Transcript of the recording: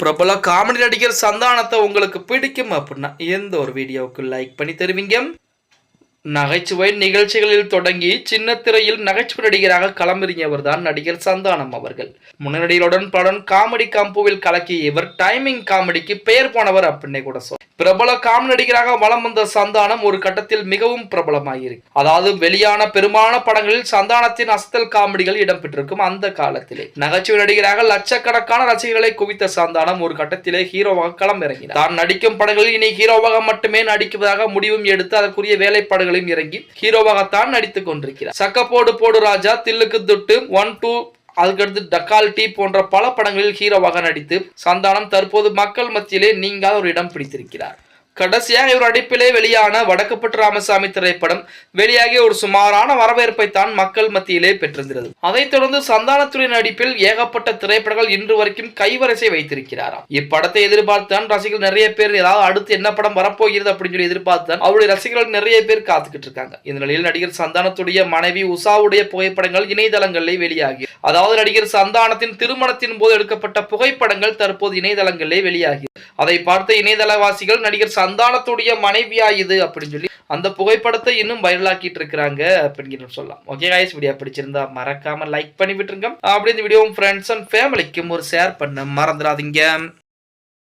பிரபல காமெடி நடிகர் சந்தானத்தை உங்களுக்கு பிடிக்கும் அப்படின்னா எந்த ஒரு வீடியோவுக்கு லைக் பண்ணி தருவீங்க? நகைச்சுவை நிகழ்ச்சிகளில் தொடங்கி சின்ன திரையில் நகைச்சுவை நடிகராக களமிறங்கியவர் தான் நடிகர் சந்தானம் அவர்கள். முன்னணியுடன் படம் காமெடி காம்புவில் கலக்கிய இவர் டைமிங் காமெடிக்கு பெயர் போனவர் அப்படின்னே கூட சொல் பிரபல காமெடி நடிகராக வலம் வந்த சந்தானம் ஒரு கட்டத்தில் மிகவும் பிரபலமாயிருக்கு. அதாவது வெளியான பெரும்பாலான படங்களில் சந்தானத்தின் அசத்தல் காமெடிகள் இடம்பெற்றிருக்கும் அந்த காலத்திலே. நகைச்சுவை நடிகராக லட்சக்கணக்கான ரசிகர்களை குவித்த சந்தானம் ஒரு கட்டத்திலே ஹீரோவாக களம் இறங்கினார் தான் நடிக்கும் படங்களில் இனி ஹீரோவாக மட்டுமே நடிக்குவதாக முடிவும் எடுத்து அதற்குரிய வேலைப்பாடுகளையும் இறங்கி ஹீரோவாகத்தான் நடித்துக் கொண்டிருக்கிறார். சக்கப்போடு போடு ராஜா தில்லுக்கு துட்டு ஒன் டூ அதுக்கடுத்து டக்கால்டி போன்ற பல படங்களில் ஹீரோவாக நடித்து சந்தானம் தற்போது மக்கள் மத்தியிலே நீங்காத ஒரு இடம் பிடித்திருக்கிறார். கடைசியாக இவர் அடிப்பிலே வெளியான வடக்குப்பட்டு ராமசாமி திரைப்படம் வெளியாகி ஒரு சுமாரான வரவேற்பை தான் மக்கள் மத்தியிலே பெற்றிருந்தது. அதைத் தொடர்ந்து சந்தானத்துறை நடிப்பில் ஏகப்பட்ட திரைப்படங்கள் இன்று வரைக்கும் கைவரிசை வைத்திருக்கிறாராம். இப்படத்தை எதிர்பார்த்தான் ரசிகர்கள் நிறைய பேர் ஏதாவது அடுத்து என்ன படம் வரப்போகிறது அப்படின்னு சொல்லி எதிர்பார்த்தான் அவருடைய ரசிகர்கள் நிறைய பேர் காத்துக்கிட்டு இருக்காங்க. இந்த நிலையில் நடிகர் சந்தானத்துடைய மனைவி உஷாவுடைய புகைப்படங்கள் இணையதளங்களில் வெளியாகி அதாவது நடிகர் சந்தானத்தின் திருமணத்தின் போது எடுக்கப்பட்ட புகைப்படங்கள் தற்போது இணையதளங்களிலே வெளியாகி அதை பார்த்த இணையதளவாசிகள் நடிகர் சந்தானத்துடைய மனைவியா இது அப்படின்னு சொல்லி அந்த புகைப்படத்தை இன்னும் வைரலாக்கிட்டு இருக்கிறாங்க அப்படின்னு சொல்லலாம். ஓகே காய்ஸ் வீடியோ பிடிச்சிருந்தா மறக்காம லைக் பண்ணி விட்டுருங்க. அப்படி இந்த வீடியோ ஃப்ரெண்ட்ஸ் அண்ட் ஃபேமிலிக்கும் ஒரு ஷேர் பண்ண மறந்துடாதீங்க.